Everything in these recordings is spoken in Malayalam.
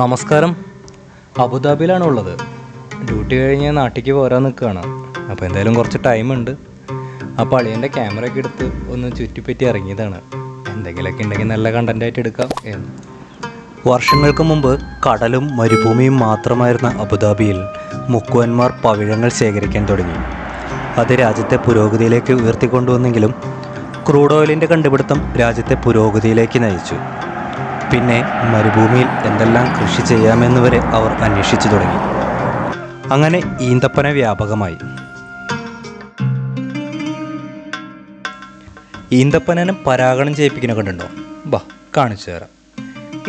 നമസ്കാരം. അബുദാബിയിലാണ് ഉള്ളത് ഡ്യൂട്ടി കഴിഞ്ഞ് നാട്ടിലേക്ക് പോരാൻ നിൽക്കുകയാണ് അപ്പോൾ എന്തായാലും കുറച്ച് ടൈമുണ്ട്. അപ്പോൾ അളിയന്റെ ക്യാമറ ഒക്കെ എടുത്ത് ഒന്ന് ചുറ്റിപ്പറ്റി ഇറങ്ങിയതാണ്. എന്തെങ്കിലുമൊക്കെ ഉണ്ടെങ്കിൽ നല്ല കണ്ടന്റായിട്ട് എടുക്കാം എന്ന്. വർഷങ്ങൾക്ക് മുമ്പ് കടലും മരുഭൂമിയും മാത്രമായിരുന്ന അബുദാബിയിൽ മുക്കുവന്മാർ പവിഴങ്ങൾ ശേഖരിക്കാൻ തുടങ്ങി. അത് രാജ്യത്തെ പുരോഗതിയിലേക്ക് ഉയർത്തിക്കൊണ്ടുവന്നെങ്കിലും ക്രൂഡ് ഓയിലിന്റെ കണ്ടുപിടുത്തം രാജ്യത്തെ പുരോഗതിയിലേക്ക് നയിച്ചു. പിന്നെ മരുഭൂമിയിൽ എന്തെല്ലാം കൃഷി ചെയ്യാമെന്ന് വരെ അവർ അന്വേഷിച്ചു തുടങ്ങി. അങ്ങനെ ഈന്തപ്പന വ്യാപകമായി. ഈന്തപ്പനനെ പരാഗണം ചെയ്യിപ്പിക്കുന്ന കണ്ടുണ്ടോ? ബാ കാണിച്ചു തരാം.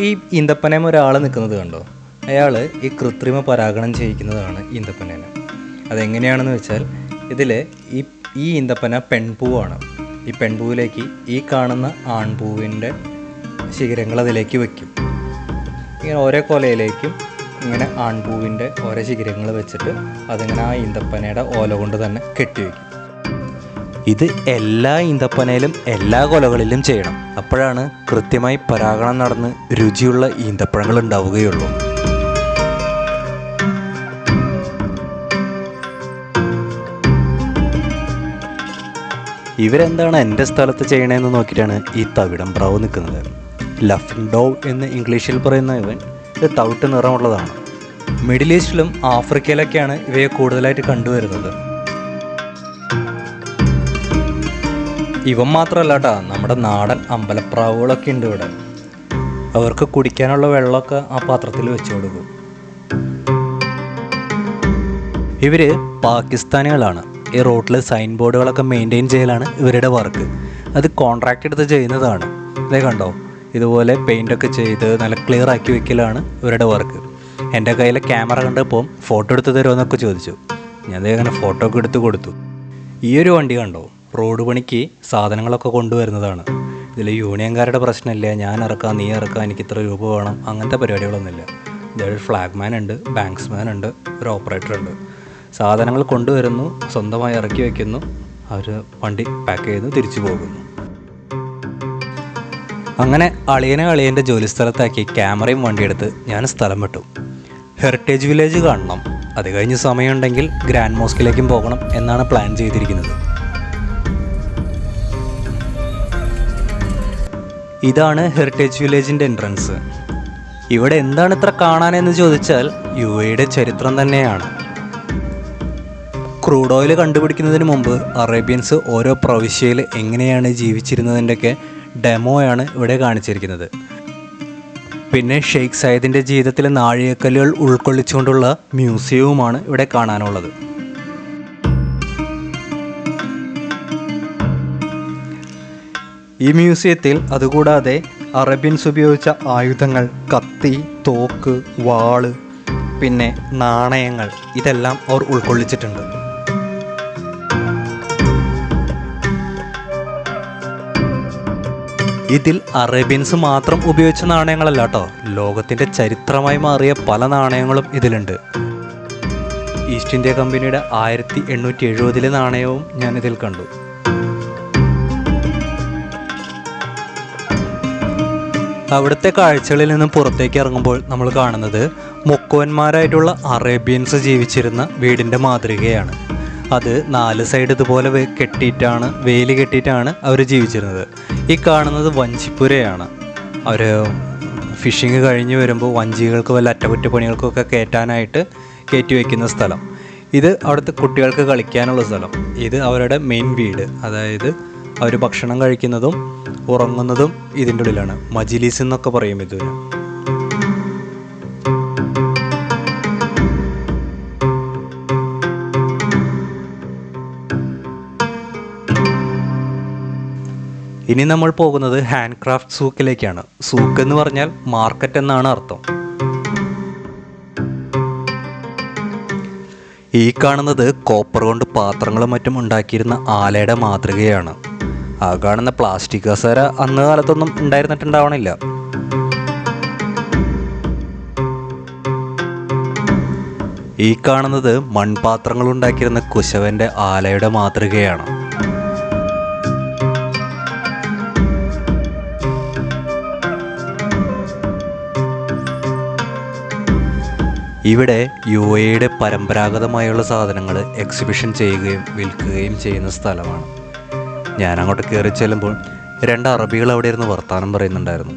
ഈ ഈന്തപ്പനം ഒരാൾ നിൽക്കുന്നത് കണ്ടോ? അയാൾ ഈ കൃത്രിമ പരാഗണം ചെയ്യിക്കുന്നതാണ് ഈന്തപ്പനേനെ. അതെങ്ങനെയാണെന്ന് വെച്ചാൽ ഇതിൽ ഈ ഈ ഈന്തപ്പന പെൺപൂവാണ്. ഈ പെൺപൂവിലേക്ക് ഈ കാണുന്ന ആൺപൂവിന്റെ ശിഖരങ്ങൾ അതിലേക്ക് വെക്കും. ഇങ്ങനെ ഓരോ കൊലയിലേക്കും ഇങ്ങനെ ആൺപൂവിന്റെ ഓരോ ശിഖരങ്ങൾ വെച്ചിട്ട് അതിങ്ങനെ ആ ഈന്തപ്പനയുടെ ഓല കൊണ്ട് തന്നെ കെട്ടിവെക്കും ഇത് എല്ലാ ഈന്തപ്പനയിലും എല്ലാ കൊലകളിലും ചെയ്യണം. അപ്പോഴാണ് കൃത്യമായി പരാഗണം നടന്ന് രുചിയുള്ള ഈന്തപ്പഴങ്ങൾ ഉണ്ടാവുകയുള്ളൂ. ഇവരെന്താണ് എന്റെ സ്ഥലത്ത് ചെയ്യണതെന്ന് നോക്കിയിട്ടാണ് ഈ തവിടം പ്രാവ് നിൽക്കുന്നത്. ലഫിൻ ഡോവ് എന്ന് ഇംഗ്ലീഷിൽ പറയുന്ന ഇവൻ ഇത് തവിട്ട് നിറമുള്ളതാണ്. മിഡിൽ ഈസ്റ്റിലും ആഫ്രിക്കയിലൊക്കെയാണ് ഇവയെ കൂടുതലായിട്ട് കണ്ടുവരുന്നത്. ഇവൻ മാത്രമല്ല നമ്മുടെ നാടൻ അമ്പലപ്രാവുകളൊക്കെ ഉണ്ട് ഇവിടെ. അവർക്ക് കുടിക്കാനുള്ള വെള്ളമൊക്കെ ആ പാത്രത്തിൽ വെച്ച് കൊടുക്കും. ഇവർ പാകിസ്ഥാനികളാണ്. ഈ റോട്ടിൽ സൈൻ ബോർഡുകളൊക്കെ മെയിന്റെയിൻ ചെയ്യലാണ് ഇവരുടെ വർക്ക്. അത് കോൺട്രാക്റ്റ് എടുത്ത് ചെയ്യുന്നതാണ്. ഇതേ കണ്ടോ? ഇതുപോലെ പെയിന്റൊക്കെ ചെയ്ത് നല്ല ക്ലിയർ ആക്കി വെക്കലാണ് ഇവരുടെ വർക്ക് എന്റെ കയ്യിലെ ക്യാമറ കണ്ടപ്പോൾ ഫോട്ടോ എടുത്ത് തരുമോ എന്നൊക്കെ ചോദിച്ചു. ഞാൻ അങ്ങനെ ഫോട്ടോ ഒക്കെ എടുത്ത് കൊടുത്തു. ഈ ഒരു വണ്ടി കണ്ടോ? റോഡ് പണിക്ക് സാധനങ്ങളൊക്കെ കൊണ്ടുവരുന്നതാണ്. ഇതിൽ യൂണിയൻകാരുടെ പ്രശ്നമില്ല ഞാൻ ഇറക്കാം നീ ഇറക്കാം എനിക്ക് ഇത്ര രൂപ വേണം അങ്ങനത്തെ പരിപാടികളൊന്നുമില്ല. ഇതൊരു ഫ്ലാഗ്മാൻ ഉണ്ട് ബാങ്ക്സ്മാൻ ഉണ്ട് ഒരു ഓപ്പറേറ്റർ ഉണ്ട്. സാധനങ്ങൾ കൊണ്ടുവരുന്നു സ്വന്തമായി ഇറക്കി വയ്ക്കുന്നു അവർ വണ്ടി പാക്ക് ചെയ്ത് തിരിച്ചു പോകുന്നു. അങ്ങനെ അളിയനെ അളിയന്റെ ജോലിസ്ഥലത്താക്കി ക്യാമറയും വണ്ടിയെടുത്ത് ഞാൻ സ്ഥലം വിട്ടു. ഹെറിറ്റേജ് വില്ലേജ് കാണണം. അത് കഴിഞ്ഞ് സമയമുണ്ടെങ്കിൽ ഗ്രാൻഡ് മോസ്കിലേക്കും പോകണം എന്നാണ് പ്ലാൻ ചെയ്തിരിക്കുന്നത്. ഇതാണ് ഹെറിറ്റേജ് വില്ലേജിന്റെ എൻട്രൻസ് ഇവിടെ എന്താണ് ഇത്ര കാണാനെന്ന് ചോദിച്ചാൽ യു എയുടെ ചരിത്രം തന്നെയാണ്. ക്രൂഡ് ഓയിൽ കണ്ടുപിടിക്കുന്നതിന് മുമ്പ് അറേബ്യൻസ് ഓരോ പ്രവിശ്യയിൽ എങ്ങനെയാണ് ജീവിച്ചിരുന്നതിന്റെയൊക്കെ ഡെമോയാണ് ഇവിടെ കാണിച്ചിരിക്കുന്നത്. പിന്നെ ഷെയ്ഖ് സയ്യിദിന്റെ ജീവിതത്തിലെ നാഴികക്കല്ലുകൾ ഉൾക്കൊള്ളിച്ചുകൊണ്ടുള്ള മ്യൂസിയവുമാണ് ഇവിടെ കാണാനുള്ളത്. ഈ മ്യൂസിയത്തിൽ അതുകൂടാതെ അറബിയൻസ് ഉപയോഗിച്ച ആയുധങ്ങൾ കത്തി തോക്ക് വാൾ പിന്നെ നാണയങ്ങൾ ഇതെല്ലാം അവർ ഉൾക്കൊള്ളിച്ചിട്ടുണ്ട്. ഇതിൽ അറേബ്യൻസ് മാത്രം ഉപയോഗിച്ച നാണയങ്ങളല്ല കേട്ടോ ലോകത്തിന്റെ ചരിത്രമായി മാറിയ പല നാണയങ്ങളും ഇതിലുണ്ട്. ഈസ്റ്റ് ഇന്ത്യ കമ്പനിയുടെ ആയിരത്തി എണ്ണൂറ്റി എഴുപതിലെ നാണയവും ഞാൻ ഇതിൽ കണ്ടു. അവിടുത്തെ കാഴ്ചകളിൽ നിന്നും പുറത്തേക്ക് ഇറങ്ങുമ്പോൾ നമ്മൾ കാണുന്നത് മുക്കുവന്മാരായിട്ടുള്ള അറേബ്യൻസ് ജീവിച്ചിരുന്ന വീടിന്റെ മാതൃകയാണ്. അത് നാല് സൈഡ് ഇതുപോലെ കെട്ടിയിട്ടാണ് വേലി കെട്ടിയിട്ടാണ് അവർ ജീവിച്ചിരുന്നത്. ഈ കാണുന്നത് വഞ്ചിപ്പുരയാണ്. അവർ ഫിഷിങ് കഴിഞ്ഞ് വരുമ്പോൾ വഞ്ചികൾക്ക് വല്ല അറ്റകുറ്റപ്പണികൾക്കൊക്കെ കയറ്റാനായിട്ട് കയറ്റി വയ്ക്കുന്ന സ്ഥലം. ഇത് അവിടുത്തെ കുട്ടികൾക്ക് കളിക്കാനുള്ള സ്ഥലം. ഇത് അവരുടെ മെയിൻ വീട്. അതായത് അവർ ഭക്ഷണം കഴിക്കുന്നതും ഉറങ്ങുന്നതും ഇതിന്റെ ഉള്ളിലാണ്. മജിലീസ് എന്നൊക്കെ പറയും ഇതിന് ഇനി നമ്മൾ പോകുന്നത് ഹാൻഡ് ക്രാഫ്റ്റ് സൂക്കിലേക്കാണ്. സൂക്ക് എന്ന് പറഞ്ഞാൽ മാർക്കറ്റ് എന്നാണ് അർത്ഥം. ഈ കാണുന്നത് കോപ്പർ കൊണ്ട് പാത്രങ്ങളും മറ്റും ഉണ്ടാക്കിയിരുന്ന ആലയുടെ മാതൃകയാണ്. ആ കാണുന്ന പ്ലാസ്റ്റിക് കസേര അന്ന് കാലത്തൊന്നും ഉണ്ടായിരുന്നിട്ടുണ്ടാവണില്ല. ഈ കാണുന്നത് മൺപാത്രങ്ങൾ ഉണ്ടാക്കിയിരുന്ന കുശവന്റെ ആലയുടെ മാതൃകയാണ്. ഇവിടെ യു എയുടെ പരമ്പരാഗതമായുള്ള സാധനങ്ങൾ എക്സിബിഷൻ ചെയ്യുകയും വിൽക്കുകയും ചെയ്യുന്ന സ്ഥലമാണ്. ഞാൻ അങ്ങോട്ട് കയറി ചെല്ലുമ്പോൾ രണ്ട് അറബികൾ അവിടെ ഇരുന്ന് വർത്തമാനം പറയുന്നുണ്ടായിരുന്നു.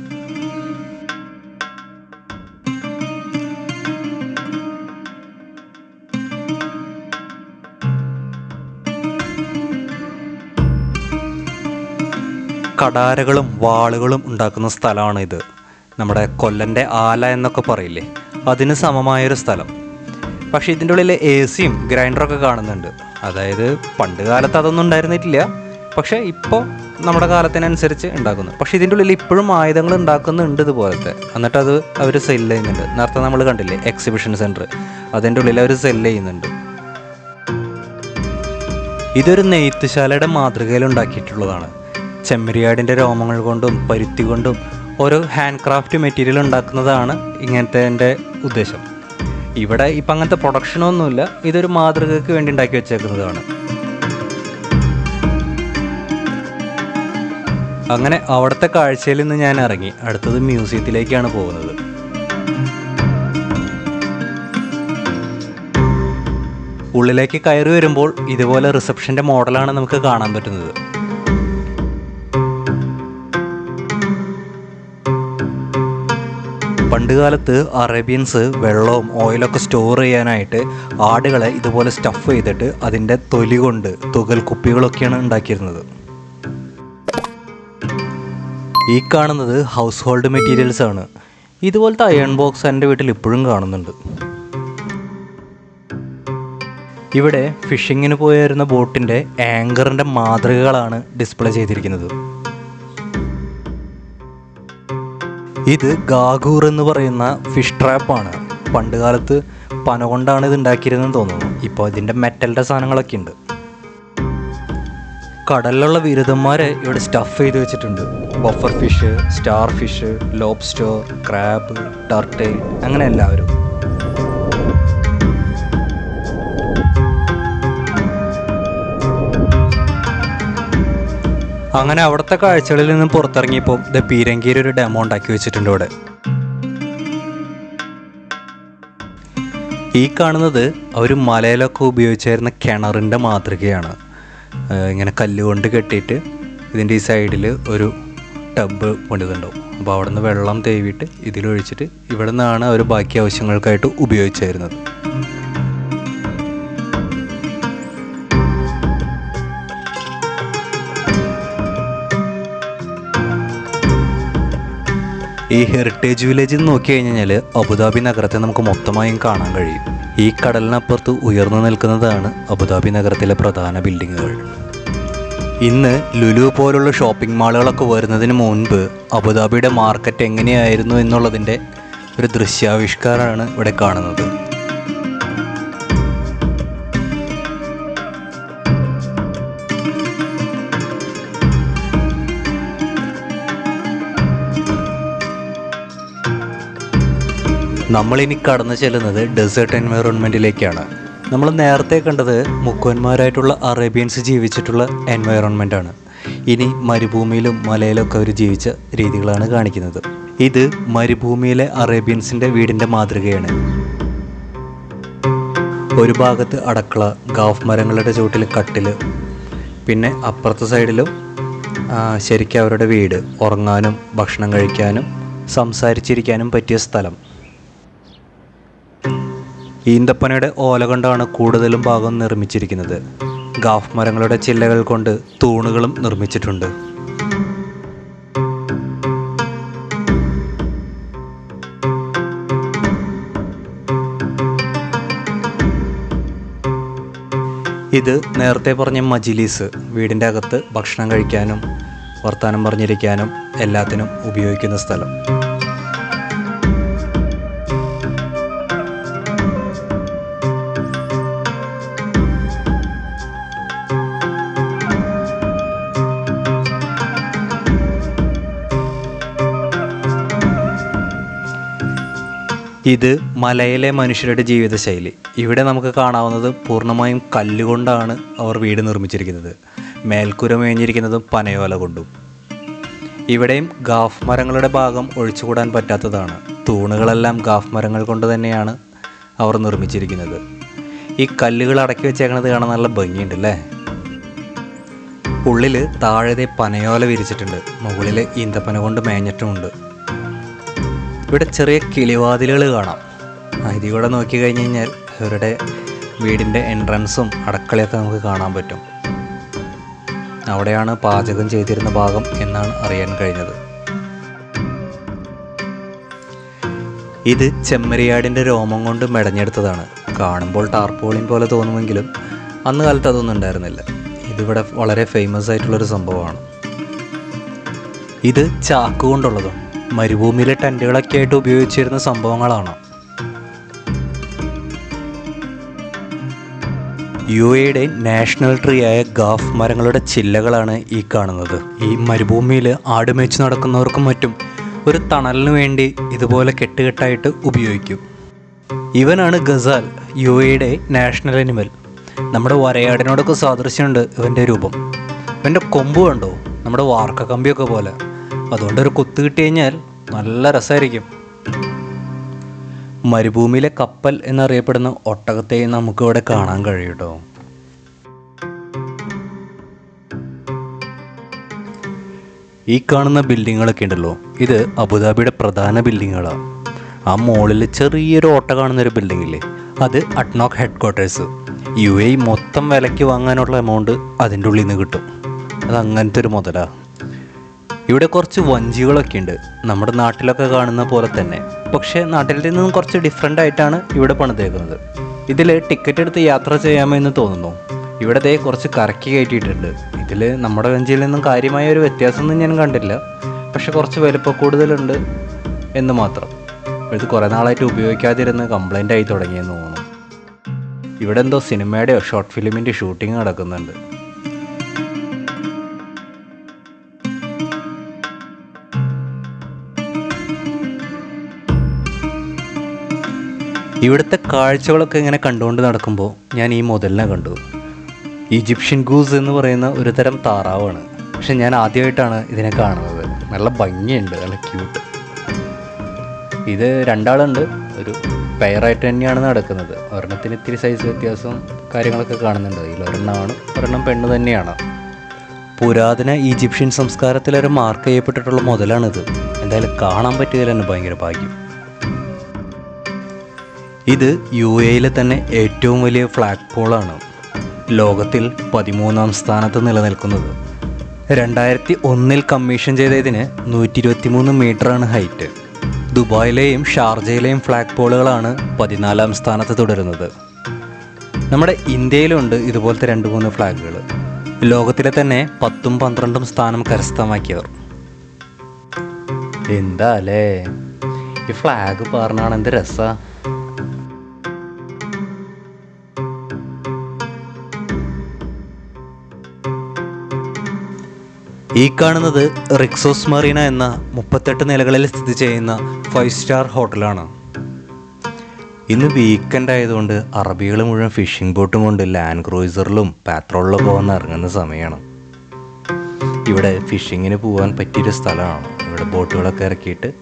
കടാരകളും വാളുകളും ഉണ്ടാക്കുന്ന സ്ഥലമാണ് ഇത് നമ്മുടെ കൊല്ലന്റെ ആല എന്നൊക്കെ പറയില്ലേ? അതിന് സമമായൊരു സ്ഥലം. പക്ഷെ ഇതിന്റെ ഉള്ളിൽ എ സിയും ഗ്രൈൻഡറൊക്കെ കാണുന്നുണ്ട്. അതായത് പണ്ട് കാലത്ത് അതൊന്നും ഉണ്ടായിരുന്നിട്ടില്ല. പക്ഷേ ഇപ്പോൾ നമ്മുടെ കാലത്തിനനുസരിച്ച് ഉണ്ടാക്കുന്നു. പക്ഷേ ഇതിന്റെ ഉള്ളിൽ ഇപ്പോഴും ആയുധങ്ങൾ ഉണ്ടാക്കുന്നുണ്ട് ഇതുപോലത്തെ. എന്നിട്ട് അത് അവർ സെല്ല് ചെയ്യുന്നുണ്ട്. നേരത്തെ നമ്മൾ കണ്ടില്ലേ എക്സിബിഷൻ സെന്റർ അതിന്റെ ഉള്ളിൽ അവർ സെല്ല് ചെയ്യുന്നുണ്ട്. ഇതൊരു നെയ്ത്തുശാലയുടെ മാതൃകയിൽ ഉണ്ടാക്കിയിട്ടുള്ളതാണ്. ചെമ്മരിയാടിന്റെ രോമങ്ങൾ കൊണ്ടും പരുത്തി കൊണ്ടും ഓരോ ഹാൻഡ് ക്രാഫ്റ്റ് മെറ്റീരിയൽ ഉണ്ടാക്കുന്നതാണ് ഇങ്ങനത്തെ എന്റെ ഉദ്ദേശം. ഇവിടെ ഇപ്പം അങ്ങനത്തെ പ്രൊഡക്ഷനൊന്നുമില്ല ഇതൊരു മാതൃകയ്ക്ക് വേണ്ടി ഉണ്ടാക്കി വെച്ചേക്കുന്നതാണ്. അങ്ങനെ അവിടുത്തെ കാഴ്ചയിൽ നിന്ന് ഞാൻ ഇറങ്ങി. അടുത്തത് മ്യൂസിയത്തിലേക്കാണ് പോകുന്നത്. ഉള്ളിലേക്ക് കയറി വരുമ്പോൾ ഇതുപോലെ റിസപ്ഷന്റെ മോഡലാണ് നമുക്ക് കാണാൻ പറ്റുന്നത്. പണ്ടുകാലത്ത് അറേബ്യൻസ് വെള്ളവും ഓയിലൊക്കെ സ്റ്റോർ ചെയ്യാനായിട്ട് ആടുകളെ ഇതുപോലെ സ്റ്റഫ് ചെയ്തിട്ട് അതിന്റെ തൊലി കൊണ്ട് തുകൽ കുപ്പികളൊക്കെയാണ് ഉണ്ടാക്കിയിരുന്നത്. ഈ കാണുന്നത് ഹൗസ് ഹോൾഡ് മെറ്റീരിയൽസ് ആണ്. ഇതുപോലത്തെ അയൺ ബോക്സ് എന്റെ വീട്ടിൽ ഇപ്പോഴും കാണുന്നുണ്ട്. ഇവിടെ ഫിഷിങ്ങിന് പോയിരുന്ന ബോട്ടിന്റെ ആങ്കറിന്റെ മാതൃകകളാണ് ഡിസ്പ്ലേ ചെയ്തിരിക്കുന്നത്. ഇത് ഗാഗൂർ എന്ന് പറയുന്ന ഫിഷ് ട്രാപ്പാണ് പണ്ട് കാലത്ത് പന കൊണ്ടാണ് ഇത് ഉണ്ടാക്കിയിരുന്നതെന്ന് തോന്നുന്നു. ഇപ്പോൾ ഇതിന്റെ മെറ്റലിന്റെ സാധനങ്ങളൊക്കെ ഉണ്ട്. കടലിലുള്ള ബിരുദന്മാരെ ഇവിടെ സ്റ്റഫ് ചെയ്ത് വെച്ചിട്ടുണ്ട്. Puffer fish star fish lobster crab turtle അങ്ങനെ എല്ലാവരും. അങ്ങനെ അവിടുത്തെ കാഴ്ചകളിൽ നിന്നും പുറത്തിറങ്ങിയപ്പോൾ ദ പീരങ്കീര് ഒരു ഡെമോ ഉണ്ടാക്കി വെച്ചിട്ടുണ്ട് ഇവിടെ. ഈ കാണുന്നത് അവർ മലയിലൊക്കെ ഉപയോഗിച്ചായിരുന്ന കിണറിന്റെ മാതൃകയാണ്. ഇങ്ങനെ കല്ലുകൊണ്ട് കെട്ടിയിട്ട് ഇതിന്റെ ഈ സൈഡിൽ ഒരു ടബ് കൊണ്ടിട്ടുണ്ടാവും അപ്പോൾ അവിടെ നിന്ന് വെള്ളം തേവിയിട്ട് ഇതിലൊഴിച്ചിട്ട് ഇവിടെ നിന്നാണ് അവർ ബാക്കി ആവശ്യങ്ങൾക്കായിട്ട് ഉപയോഗിച്ചായിരുന്നത്. ഈ ഹെറിറ്റേജ് വില്ലേജിൽ നോക്കി കഴിഞ്ഞാൽ അബുദാബി നഗരത്തെ നമുക്ക് മൊത്തമായും കാണാൻ കഴിയും. ഈ കടലിനപ്പുറത്ത് ഉയർന്നു നിൽക്കുന്നതാണ് അബുദാബി നഗരത്തിലെ പ്രധാന ബിൽഡിങ്ങുകൾ ഇന്ന് ലുലു പോലുള്ള ഷോപ്പിംഗ് മാളുകളൊക്കെ വരുന്നതിന് മുൻപ് അബുദാബിയുടെ മാർക്കറ്റ് എങ്ങനെയായിരുന്നു എന്നുള്ളതിന്റെ ഒരു ദൃശ്യാവിഷ്കാരമാണ് ഇവിടെ കാണുന്നത്. നമ്മളിനി കടന്നു ചെല്ലുന്നത് ഡെസേർട്ട് എൻവയറോൺമെന്റിലേക്കാണ് നമ്മൾ നേരത്തെ കണ്ടത് മുക്കുവന്മാരായിട്ടുള്ള അറേബ്യൻസ് ജീവിച്ചിട്ടുള്ള എൻവയറോൺമെന്റ് ആണ് ഇനി മരുഭൂമിയിലും മലയിലൊക്കെ അവർ ജീവിച്ച രീതികളാണ് കാണിക്കുന്നത്. ഇത് മരുഭൂമിയിലെ അറേബ്യൻസിന്റെ വീടിന്റെ മാതൃകയാണ്. ഒരു ഭാഗത്ത് അടക്കള ഗാഫ് മരങ്ങളുടെ ചുവട്ടിൽ കട്ടിൽ പിന്നെ അപ്പുറത്തെ സൈഡിലും ശരിക്കും അവരുടെ വീട് ഉറങ്ങാനും ഭക്ഷണം കഴിക്കാനും സംസാരിച്ചിരിക്കാനും പറ്റിയ സ്ഥലം. ഈന്തപ്പനയുടെ ഓല കൊണ്ടാണ് കൂടുതലും ഭാഗം നിർമ്മിച്ചിരിക്കുന്നത്. ഗാഫ് മരങ്ങളുടെ ചില്ലകൾ കൊണ്ട് തൂണുകളും നിർമ്മിച്ചിട്ടുണ്ട്. ഇത് നേരത്തെ പറഞ്ഞ മജിലീസ് വീടിന്റെ അകത്ത് ഭക്ഷണം കഴിക്കാനും വർത്തമാനം പറഞ്ഞിരിക്കാനും എല്ലാത്തിനും ഉപയോഗിക്കുന്ന സ്ഥലം. ഇത് മലയിലെ മനുഷ്യരുടെ ജീവിതശൈലി. ഇവിടെ നമുക്ക് കാണാവുന്നത് പൂർണമായും കല്ലുകൊണ്ടാണ് അവർ വീട് നിർമ്മിച്ചിരിക്കുന്നത്. മേൽക്കുര മേഞ്ഞിരിക്കുന്നതും പനയോല കൊണ്ടും. ഇവിടെയും ഗാഫ് മരങ്ങളുടെ ഭാഗം ഒഴിച്ചുകൂടാൻ പറ്റാത്തതാണ്. തൂണുകളെല്ലാം ഗാഫ് മരങ്ങൾ കൊണ്ട് തന്നെയാണ് അവർ നിർമ്മിച്ചിരിക്കുന്നത്. ഈ കല്ലുകൾ അടക്കി വെച്ചേക്കണത് കാണാൻ നല്ല ഭംഗിയുണ്ട് അല്ലേ? ഉള്ളിൽ താഴെ പനയോല വിരിച്ചിട്ടുണ്ട്. മുകളിൽ ഈന്തപ്പന കൊണ്ട് മേഞ്ഞിട്ടുമുണ്ട്. ഇവിടെ ചെറിയ കിളിവാതിലുകൾ കാണാം. ഇതിൽ നോക്കി കഴിഞ്ഞ് കഴിഞ്ഞാൽ ഇവരുടെ വീടിന്റെ എൻട്രൻസും അടക്കളയൊക്കെ നമുക്ക് കാണാൻ പറ്റും. അവിടെയാണ് പാചകം ചെയ്തിരുന്ന ഭാഗം എന്നാണ് അറിയാൻ കഴിഞ്ഞത്. ഇത് ചെമ്മരിയാടിന്റെ രോമം കൊണ്ട് മെടഞ്ഞെടുത്തതാണ്. കാണുമ്പോൾ ടാർപോളിൻ പോലെ തോന്നുമെങ്കിലും അന്ന് കാലത്ത് അതൊന്നും ഉണ്ടായിരുന്നില്ല. ഇതിവിടെ വളരെ ഫേമസ് ആയിട്ടുള്ളൊരു സംഭവമാണ്. ഇത് ചാക്ക് മരുഭൂമിയിലെ ടെന്റുകളൊക്കെ ആയിട്ട് ഉപയോഗിച്ചിരുന്ന സംഭവങ്ങളാണ്? യു എയുടെ നാഷണൽ ട്രീ ആയ ഗാഫ് മരങ്ങളുടെ ചില്ലകളാണ് ഈ കാണുന്നത്. ഈ മരുഭൂമിയിൽ ആട് മേച്ച് നടക്കുന്നവർക്കും മറ്റും ഒരു തണലിനു വേണ്ടി ഇതുപോലെ കെട്ടുകെട്ടായിട്ട് ഉപയോഗിക്കും. ഇവനാണ് ഗസാൽ യു എയുടെ നാഷണൽ അനിമൽ. നമ്മുടെ വരയാടിനോടൊക്കെ സാദൃശ്യമുണ്ട് ഇവന്റെ രൂപം. ഇവന്റെ കൊമ്പ് കണ്ടോ? നമ്മുടെ വാർക്ക കമ്പിയൊക്കെ പോലെ. അതുകൊണ്ട് ഒരു കുത്ത് കിട്ടി കഴിഞ്ഞാൽ നല്ല രസമായിരിക്കും. മരുഭൂമിയിലെ കപ്പൽ എന്നറിയപ്പെടുന്ന ഒട്ടകത്തെ നമുക്കിവിടെ കാണാൻ കഴിയും കേട്ടോ ഈ കാണുന്ന ബിൽഡിങ്ങുകളൊക്കെ ഉണ്ടല്ലോ. ഇത് അബുദാബിയുടെ പ്രധാന ബിൽഡിങ്ങുകളാണ് ആ മുകളിൽ ചെറിയൊരു ഓട്ട കാണുന്ന ഒരു ബിൽഡിംഗ് ഇല്ലേ അത് ADNOC headquarters U A മൊത്തം വിലയ്ക്ക് വാങ്ങാനുള്ള എമൗണ്ട് അതിന്റെ ഉള്ളിൽ നിന്ന് കിട്ടും. അത് അങ്ങനത്തെ ഒരു മുതലാണ് ഇവിടെ കുറച്ച് വഞ്ചികളൊക്കെ ഉണ്ട്. നമ്മുടെ നാട്ടിലൊക്കെ കാണുന്ന പോലെ തന്നെ. പക്ഷെ നാട്ടിൽ നിന്നും കുറച്ച് ഡിഫറെന്റ് ആയിട്ടാണ് ഇവിടെ പണിതേക്കുന്നത്. ഇതിൽ ടിക്കറ്റ് എടുത്ത് യാത്ര ചെയ്യാമെന്ന് തോന്നുന്നു. ഇവിടെ ദേ കുറച്ച് കറക്കി കയറ്റിയിട്ടുണ്ട്. ഇതിൽ നമ്മുടെ വഞ്ചിയിൽ നിന്നും കാര്യമായ ഒരു വ്യത്യാസമൊന്നും ഞാൻ കണ്ടില്ല. പക്ഷെ കുറച്ച് വലുപ്പ കൂടുതലുണ്ട് എന്ന് മാത്രം. ഇത് കുറേ നാളായിട്ട് ഉപയോഗിക്കാതിരുന്ന് കംപ്ലൈന്റ് ആയി തുടങ്ങിയെന്ന് തോന്നുന്നു. ഇവിടെ എന്തോ സിനിമയുടെയോ ഷോർട്ട് ഫിലിമിന്റെ ഷൂട്ടിംഗ് നടക്കുന്നുണ്ട്. ഇവിടുത്തെ കാഴ്ചകളൊക്കെ ഇങ്ങനെ കണ്ടുകൊണ്ട് നടക്കുമ്പോൾ ഞാൻ ഈ മുതലിനെ കണ്ടു. ഈജിപ്ഷ്യൻ ഗൂസ് എന്ന് പറയുന്ന ഒരു തരം താറാവാണ്. പക്ഷെ ഞാൻ ആദ്യമായിട്ടാണ് ഇതിനെ കാണുന്നത്. നല്ല ഭംഗിയുണ്ട് നല്ല ക്യൂട്ട് ഇത് രണ്ടാളുണ്ട്. ഒരു പെയറായിട്ട് തന്നെയാണ് നടക്കുന്നത്. ഒരെണ്ണത്തിന് ഇത്തിരി സൈസ് വ്യത്യാസവും കാര്യങ്ങളൊക്കെ കാണുന്നുണ്ട്. ഇതിൽ ഒരെണ്ണമാണ് ഒരെണ്ണം പെണ്ണ് തന്നെയാണ്. പുരാതന ഈജിപ്ഷ്യൻ സംസ്കാരത്തിലൊരു മാർക്ക് ചെയ്യപ്പെട്ടിട്ടുള്ള മുതലാണിത്. എന്തായാലും കാണാൻ പറ്റിയതിൽ തന്നെ ഭയങ്കര ഭാഗ്യം. ഇത് യു എയിലെ തന്നെ ഏറ്റവും വലിയ ഫ്ലാഗ് പോളാണ് ലോകത്തിൽ പതിമൂന്നാം സ്ഥാനത്ത് നിലനിൽക്കുന്നത്. രണ്ടായിരത്തി ഒന്നിൽ കമ്മീഷൻ ചെയ്ത ഇതിന് നൂറ്റി ഇരുപത്തി മൂന്ന് മീറ്ററാണ് ഹൈറ്റ് ദുബായിലെയും ഷാർജയിലെയും ഫ്ലാഗ് പോളുകളാണ് പതിനാലാം സ്ഥാനത്ത് തുടരുന്നത്. നമ്മുടെ ഇന്ത്യയിലുണ്ട് ഇതുപോലത്തെ രണ്ട് മൂന്ന് ഫ്ലാഗുകൾ ലോകത്തിലെ തന്നെ പത്തും പന്ത്രണ്ടും സ്ഥാനം കരസ്ഥമാക്കിയവർ. എന്താ അല്ലേ? ഈ ഫ്ലാഗ് പറഞ്ഞാണ് എന്ത് രസാ? ഈ കാണുന്നത് റിക്സോസ് മറീന എന്ന മുപ്പത്തെട്ട് നിലകളിൽ സ്ഥിതി ചെയ്യുന്ന ഫൈവ് സ്റ്റാർ ഹോട്ടലാണ്. ഇന്ന് വീക്കെൻഡ് ആയതുകൊണ്ട് അറബികൾ മുഴുവൻ ഫിഷിംഗ് ബോട്ടും കൊണ്ട് ലാൻഡ് ക്രൂയിസറിലും പാത്രോളിലും പോകാൻ ഇറങ്ങുന്ന സമയമാണ്. ഇവിടെ ഫിഷിങ്ങിന് പോകാൻ പറ്റിയൊരു സ്ഥലമാണ്. ഇവിടെ ബോട്ടുകളൊക്കെ ഇറക്കിയിട്ട്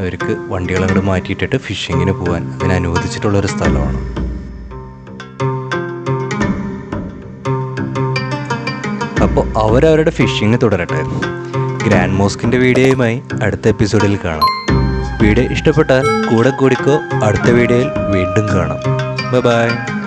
അവർക്ക് വണ്ടികളങ്ങോട്ട് മാറ്റിയിട്ടിട്ട് ഫിഷിങ്ങിന് പോകാൻ അതിന് അനുവദിച്ചിട്ടുള്ളൊരു സ്ഥലമാണ്. അപ്പോൾ അവരവരുടെ ഫിഷിങ് തുടരട്ടെ. ഗ്രാൻഡ് മോസ്കിന്റെ വീഡിയോയുമായി അടുത്ത എപ്പിസോഡിൽ കാണാം. വീഡിയോ ഇഷ്ടപ്പെട്ടാൽ കൂടെ കൂടിക്കോ അടുത്ത വീഡിയോയിൽ വീണ്ടും കാണാം. Bye bye.